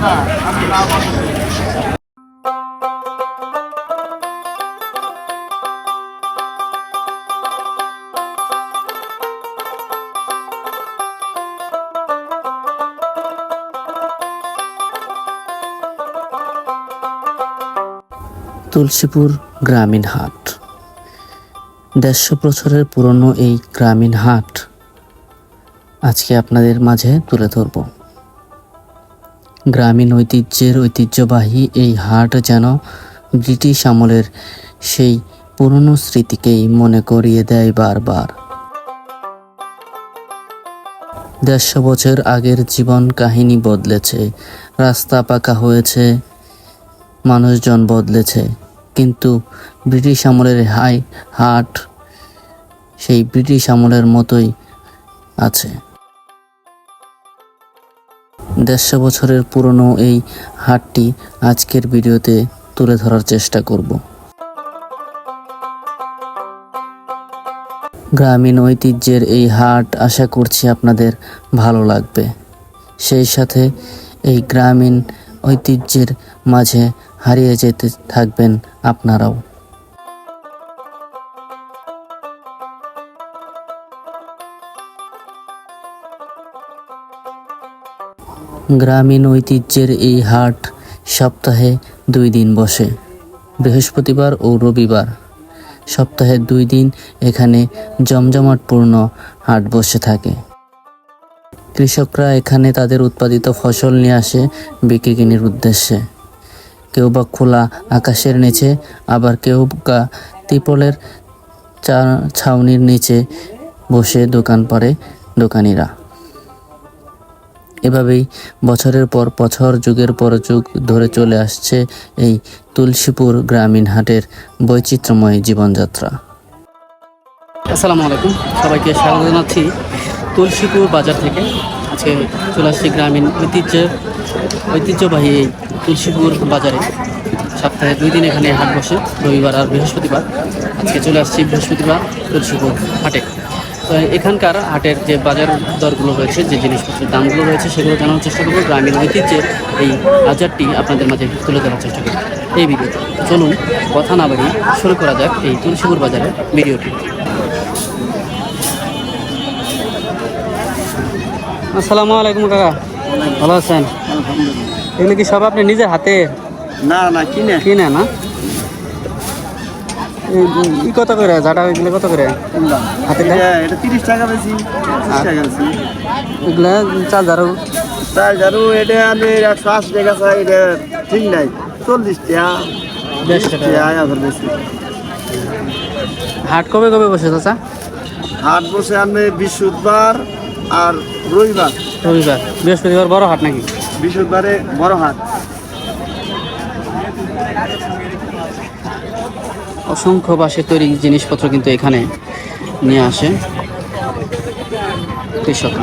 তুলসীপুর গ্রামীণ হাট। দেড়শো বছরের পুরনো এই গ্রামীণ হাট আজকে আপনাদের মাঝে তুলে ধরব। গ্রামীণ ঐতিহ্যের ঐতিহ্যবাহী এই হাট যেন ব্রিটিশ আমলের সেই পুরনো স্মৃতিকেই মনে করিয়ে দেয় বারবার। দেড়শো বছর আগের জীবন কাহিনী বদলেছে, রাস্তা পাকা হয়েছে, মানুষজন বদলেছে, কিন্তু ব্রিটিশ আমলের হাই হাট সেই ব্রিটিশ আমলের মতোই আছে। দেড়শো বছরের পুরনো এই হাটটি আজকের ভিডিওতে তুলে ধরার চেষ্টা করব। গ্রামীণ ঐতিহ্যের এই হাট আশা করছি আপনাদের ভালো লাগবে। সেই সাথে এই গ্রামীণ ঐতিহ্যের মাঝে হারিয়ে যেতে থাকবেন আপনারাও। গ্রামীণ ঐতিহ্যের এই হাট সপ্তাহে দুই দিন বসে, বৃহস্পতিবার ও রবিবার। সপ্তাহে দুই দিন এখানে জমজমাটপূর্ণ হাট বসে থাকে। কৃষকরা এখানে তাদের উৎপাদিত ফসল নিয়ে আসে বিক্রি কিনির উদ্দেশ্যে। কেউ বা খোলা আকাশের নিচে, আবার কেউ বা তিপলের চা- ছাউনির নিচে বসে দোকান পারে দোকানিরা। এভাবেই বছরের পর বছর, যুগের পর যুগ ধরে চলে আসছে এই তুলসীপুর গ্রামীণ হাটের বৈচিত্র্যময় জীবনযাত্রা। আসসালামু আলাইকুম সবাইকে স্বাগত জানাচ্ছি তুলসীপুর বাজার থেকে। আজকে চলে আসছি গ্রামীণ ঐতিহ্য, ঐতিহ্যবাহী এই তুলসীপুর বাজারে। সপ্তাহে দুই দিন এখানে হাট বসে, রবিবার আর বৃহস্পতিবার। আজকে চলে আসছি বৃহস্পতিবার তুলসীপুর হাটে। এখানকার হাটের যে বাজার দরগুলো রয়েছে যে জিনিসপত্রের দামগুলো রয়েছে সেগুলো জানার চেষ্টা করব। গ্রামীণ ঐতিহ্যের এই বাজারটি আপনাদের মাঝে তুলে ধরার চেষ্টা করব। এই ভিডিওতে চলুন কথা না বাড়িয়ে শুরু করা যাক এই তুলসীপুর বাজারের ভিডিওটি। আসসালামু আলাইকুম কাকা। ভালো আছেন? এগুলো কি সব আপনি নিজের হাতে? না না কিনে। কিনে না? ই কত করে? জাটা এগুলো কত করে? হাতে এটা এটা তিরিশ টাকা বেশি। পঁচিশ টাকা বেশি। এগুলা চার হাজার তাই জানো এটা আমি একশো আশি টাকা চাই এটা ঠিক নাই। চল্লিশ টাকা বেশি। হাট কবে কবে বসে চাচা? হাট বসে আমি বৃহস্পতিবার আর রবিবার। রবিবার। বৃহস্পতিবার বড় হাট নাকি? বৃহস্পতিবারে বড় হাট। অসংখ্য বাঁশের তৈরি জিনিসপত্র কিন্তু এখানে নিয়ে আসে। কৃষক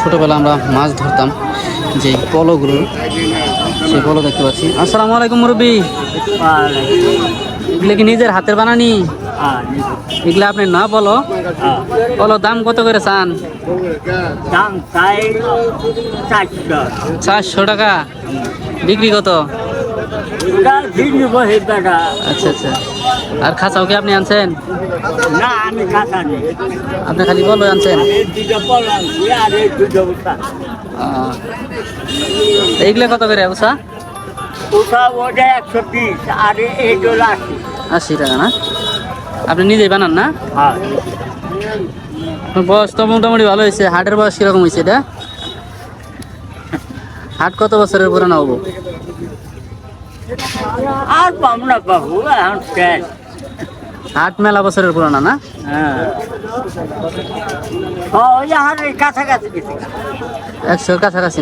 ছোটবেলা আমরা মাছ ধরতাম যে পলোগুলো সেই পলো দেখতে পাচ্ছি। আসসালামু আলাইকুম মুরব্বী। এগুলো কি নিজের হাতের বানানি? এগুলো আপনি না বলো? বলো দাম কত করে চান? দাম চাই চারশো। চারশো টাকা? বিক্রি কত? আচ্ছা আচ্ছা। আর খাঁচাও কি আপনি আনছেন? না আমি কাঁচা নেই। আপনি খালি বলো আনছেন এইগুলো কত করে উষা উঠা ওটা একশো বিশ আর এই ডোল আশি টাকা না? আপনি নিজেই বানান না? হ্যাঁ। বয়স তো মোটামুটি ভালো হয়েছে। হাটের বয়স কীরকম হয়েছে এটা? হাট কত বছরের পুরানো হব আর পাবো না বাবু এখন শেষ। হাট মেলা বছরের পুরানা না? হ্যাঁ। এই কাছাকাছি কিছু। একশোর কাছাকাছি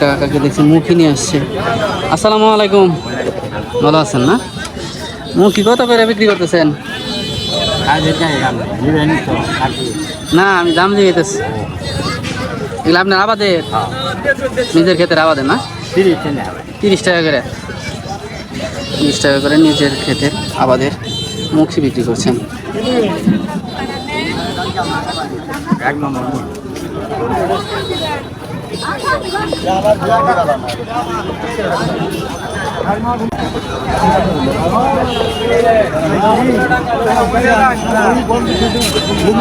কাকাকে দেখছি মুখি নিয়ে আসছে। আসসালামু আলাইকুম। ভালো আছেন না? মুখি কত করে বিক্রি করতেছেন? না আমি দাম দিয়ে দিতেছি। এগুলো আপনার আবাদের নিজের ক্ষেতের আবাদের না? তিরিশ টাকা করে। তিরিশ টাকা করে নিজের ক্ষেতের আবাদের মুখি বিক্রি করছেন।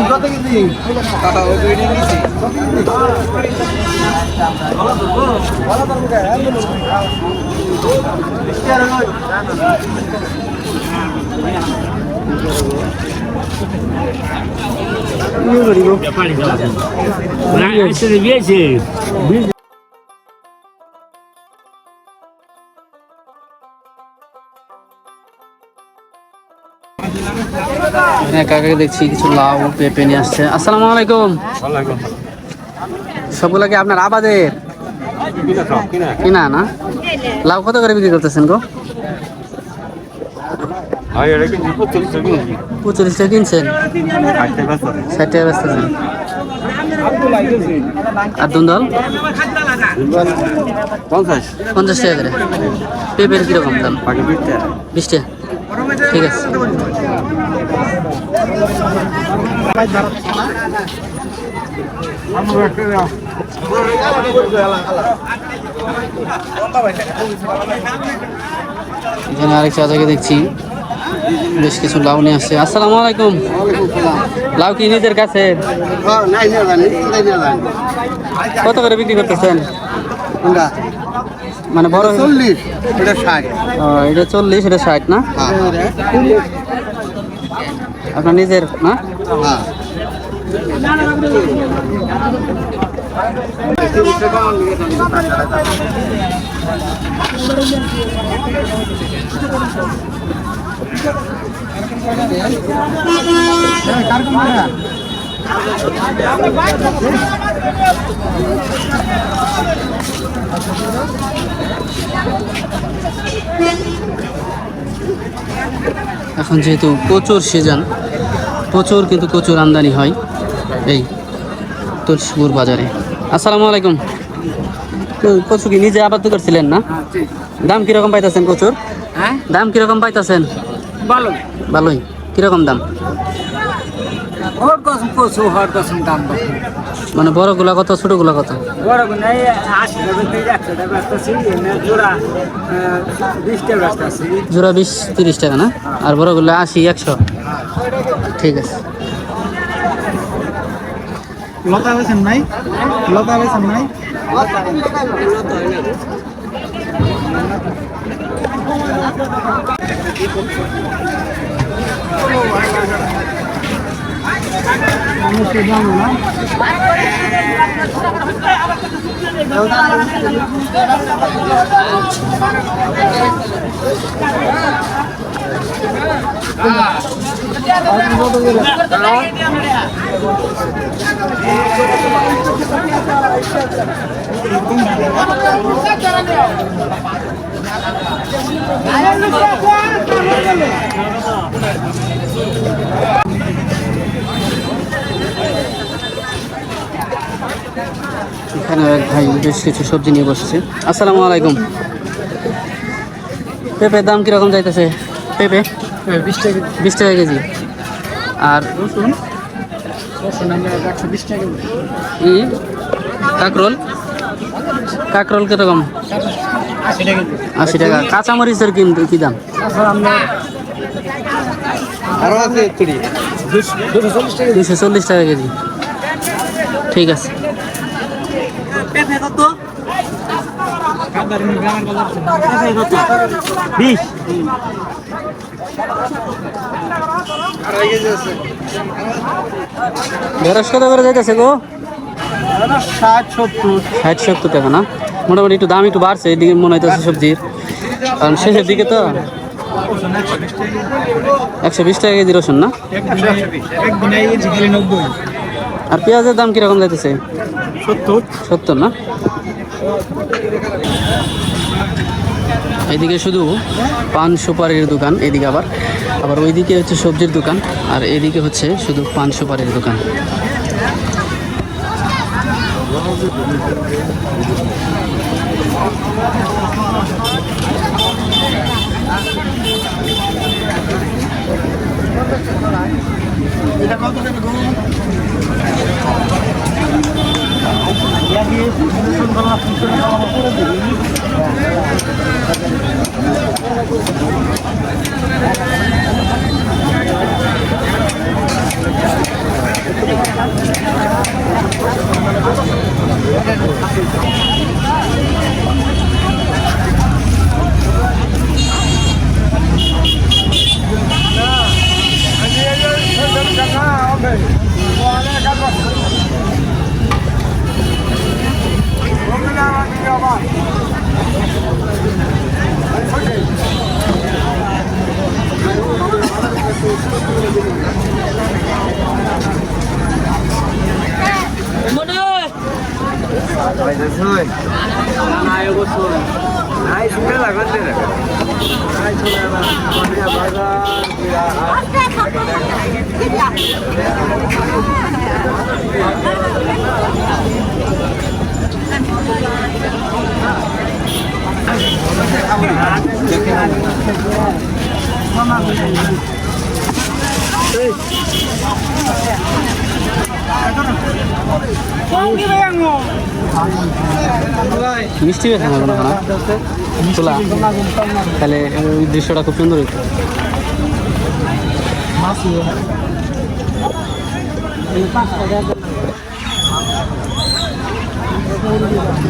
কত কেজি এখানে কাকে দেখছি কিছু লাউ পেঁপে নিয়ে আসছে। আসসালামু আলাইকুম। সবগুলো কি আপনার আবাদের? কিনা না? লাউ কত করে বিক্রি করতেছেন গো? পঁচল্লিশ টাকা কিনছেন? ষাট টাকা বেচতেছেন আর দুন্দল? পঞ্চাশ। পঞ্চাশ টাকা করে। পেঁপের কীরকম দাম? বিশ টাকা ঠিক আছে। এখানে আরেক চাচাকে দেখছি। বেশ কিছু লাউ নিয়ে আসছে। আসসালামু আলাইকুম। লাউ কি নিজের কাছে? কত করে বিক্রি করতেছেন? মানে বড় চল্লিশ এটা এটা চল্লিশ, এটা ষাট, না? আপনার নিজের, না? এখন যেহেতু প্রচুর সিজন প্রচুর কিন্তু প্রচুর আমদানি হয় এই তুলসীপুর বাজারে। আসসালামু আলাইকুম। তো কচু কি নিজে আবাদ করছিলেন না? দাম কীরকম পাইতেছেন কচুর? হ্যাঁ? দাম কীরকম পাইতেছেন? ভালো ভালোই কীরকম দাম। মানে বড়গুলা কত ছোটগুলা কত? বড় একশো টাকা ব্যস্ত আছি এমনি জোড়া বিশ তিরিশ টাকা না? আর বড়গুলা আশি একশো? ঠিক আছে। লতা বেছেন নাই? লতা বেছেন নাই? ¡Gracias! এখানে এক ভাই বেশ কিছু সবজি নিয়ে বসছে। আসসালামু আলাইকুম। পেঁপের দাম কীরকম যাইতেছে? পেঁপে? বিশ টাকা বিশ টাকা কেজি। আর রসুন? কাকরোল? কাকরোল কীরকম? আশি টাকা আশি টাকা। কাঁচামরিচের কি কি দাম? দুশো চল্লিশ টাকা কেজি। ঠিক আছে। কাদার বিশ। ঢেঁড়স কত করে যাইতেছে গো? ষাট সত্তর। ষাট সত্তর টাকা না? মোটামুটি একটু দাম একটু বাড়ছে, এদিকে মনে হইতেছে সবজির। কারণ শেষের দিকে তো একশো বিশ টাকা কেজি রসুন না? আর পেঁয়াজের দাম কীরকম যাইতেছে? সত্তর না? এদিকে শুধু পান সুপারির দোকান, এদিকে আবার। আবার ওইদিকে হচ্ছে সবজির দোকান, আর এদিকে হচ্ছে শুধু পান সুপারির দোকান। মিষ্টি গেছে না? কোনো তোলা তাহলে ওই দৃশ্যটা খুব সুন্দর হইতো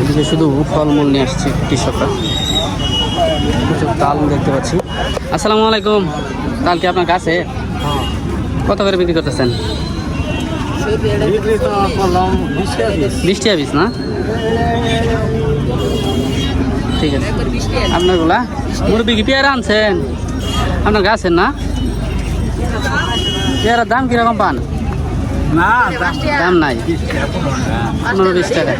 এদিকে শুধু ফলমূল নিয়ে আসছে কৃষকরা। কিছু তাল দেখতে পাচ্ছি। আসসালামু আলাইকুম। তাল কি আপনার কাছে? কত করে বিক্রি করতেছেন? বিশ টাকা বিশ না? ঠিক আছে। আপনারগুলা মুরব্বী কি পেয়ারা আনছেন? আপনার গাছের না? পেয়ারার দাম কীরকম পান? দাম নাই। পনেরো বিশ টাকা।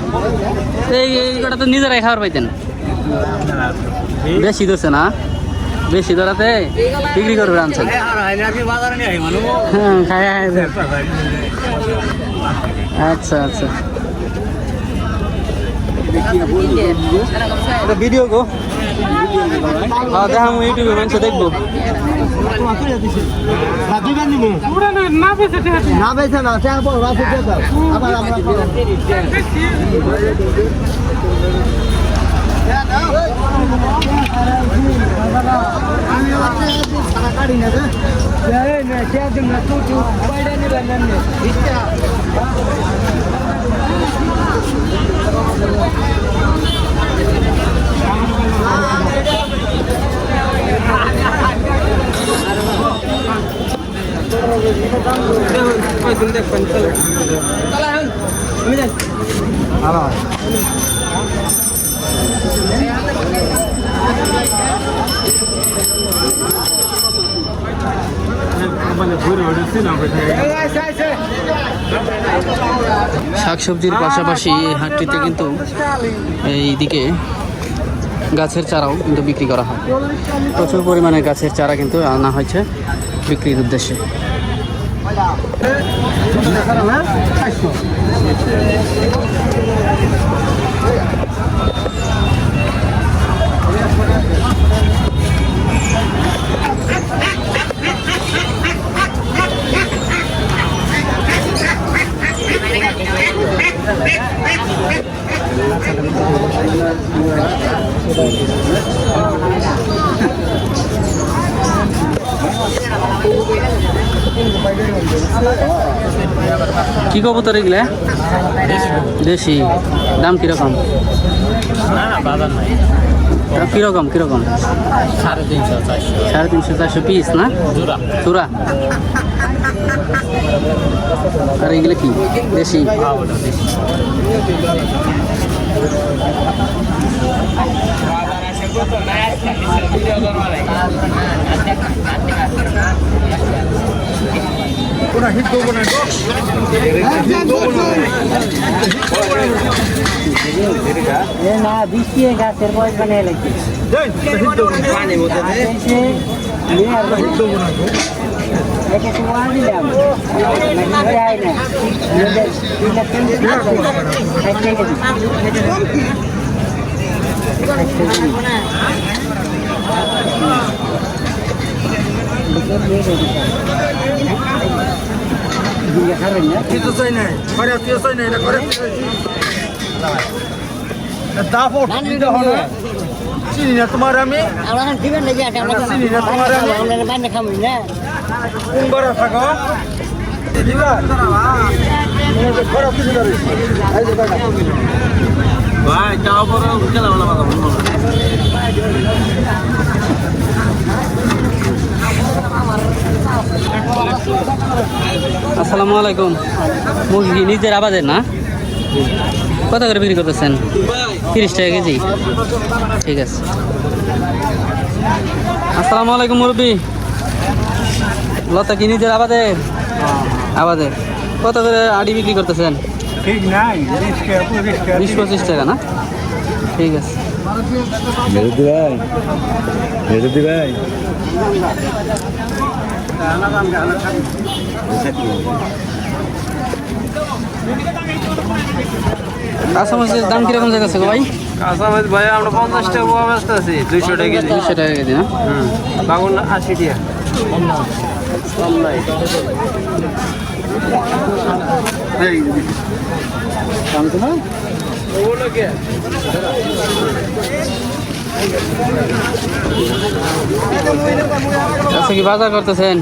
এই এই কটা তো নিজেরাই খাবার পাইতেন। বেশি ধরছে না? বেশি ধরাতে বিক্রি করবে আনছেন। হ্যাঁ খায় খায়। দেন। আচ্ছা। আচ্ছা ভিডিও গো। হ্যাঁ দেখা আমি ইউটিউবে মানুষ দেখব। না বেছে না টাকা পর রাতে দিয়ে দাও আবার আমরা শাকসবজির পাশাপাশি এই হাটটিতে কিন্তু এইদিকে গাছের চারাও কিন্তু বিক্রি করা হয়। প্রচুর পরিমাণে গাছের চারা কিন্তু আনা হয়েছে বিক্রির উদ্দেশ্যে। কি কবুতর এগুলা? দেশি। দাম কীরকম? কীরকম কীরকম? সাড়ে তিনশো চারশো। সাড়ে তিনশো চারশো পিস না? জোড়া। চূড়া আর এগুলো কি দেশি এ না বৃষ্টি গাছের বয়স বানিয়ে লাগছে এসে নিয়ে আর একে তো ওয়ান দিলাম নাকি যায় না নিজের তিনটা কিছু চাই নাই করে তুই চাই নাই এটা করে দাপো চিন্তা হলো চিনি না তোমার আমি। চিনি না তোমার আমি আমরা বাইরে খাব না কোন বার থাকো দিবা ভাই যাও পরে খেলা বলা আসসালামু আলাইকুম। মুরগি নিজের আবাদের না? কত করে বিক্রি করতেছেন? তিরিশ টাকা কেজি? ঠিক আছে। আসসালামু আলাইকুম মুরব্বী। লতা কি নিজের আবাদের আবাদের কত করে আড়ি বিক্রি করতেছেন? ঠিক নাই বিশ পঁচিশ টাকা না? ঠিক আছে। মেরুদি ভাই মেরুদি ভাই। কাঁচা মাছের দাম কীরকম যাচ্ছে গো ভাই? আমরা পঞ্চাশ টাকা পোয়া ব্যস্ত আছি দুইশো টাকা কেজি। দুশো টাকা কেজি না? বাগুন আশি টাকা। আচ্ছা কি বাজার করতেছেন?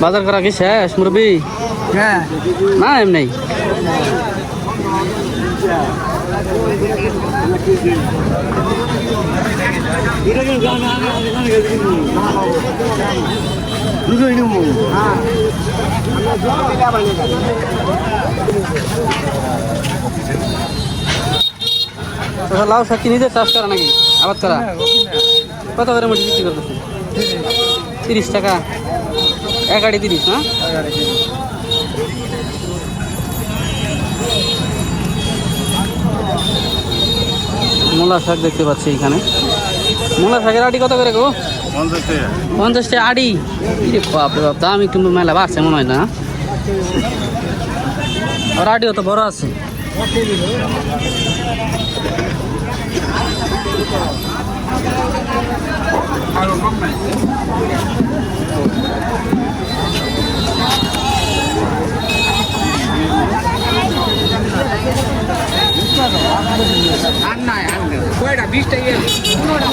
বাজার করা কি শেষ মুরব্বী? হ্যাঁ। না এমনি। আচ্ছা, লাউ শাক কি নিজে চাষ করা নাকি? আবাদ করা? কত করে মুটি বিক্রি করতেছেন তিরিশ টাকা। এক তিরিশ না? মূলা শাক দেখতে পাচ্ছি এখানে। মূলা শাকের আড়ি কত করে গো? পঞ্চাশ টাকা আড়ি। ইরে বাপরে বাপ, দাম একটু মেলা বাড়ছে মনে হয় না? আর আড়িও তো বড় আছে।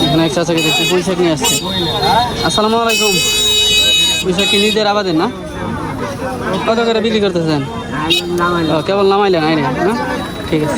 এখানে এক চাচাকে দেখছি পুঁই নিয়ে আসছে। আসসালামু আলাইকুম। পুঁই কি নিজের আবাদের না? কত করে বিক্রি করতেছেন? কেবল নামাইলেন আইনে না? ঠিক আছে।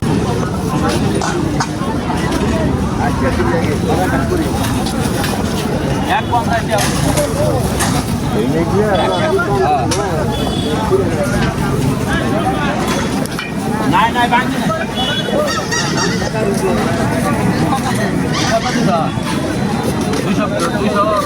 নাই নাই বান্ধি দুইশো দুইশো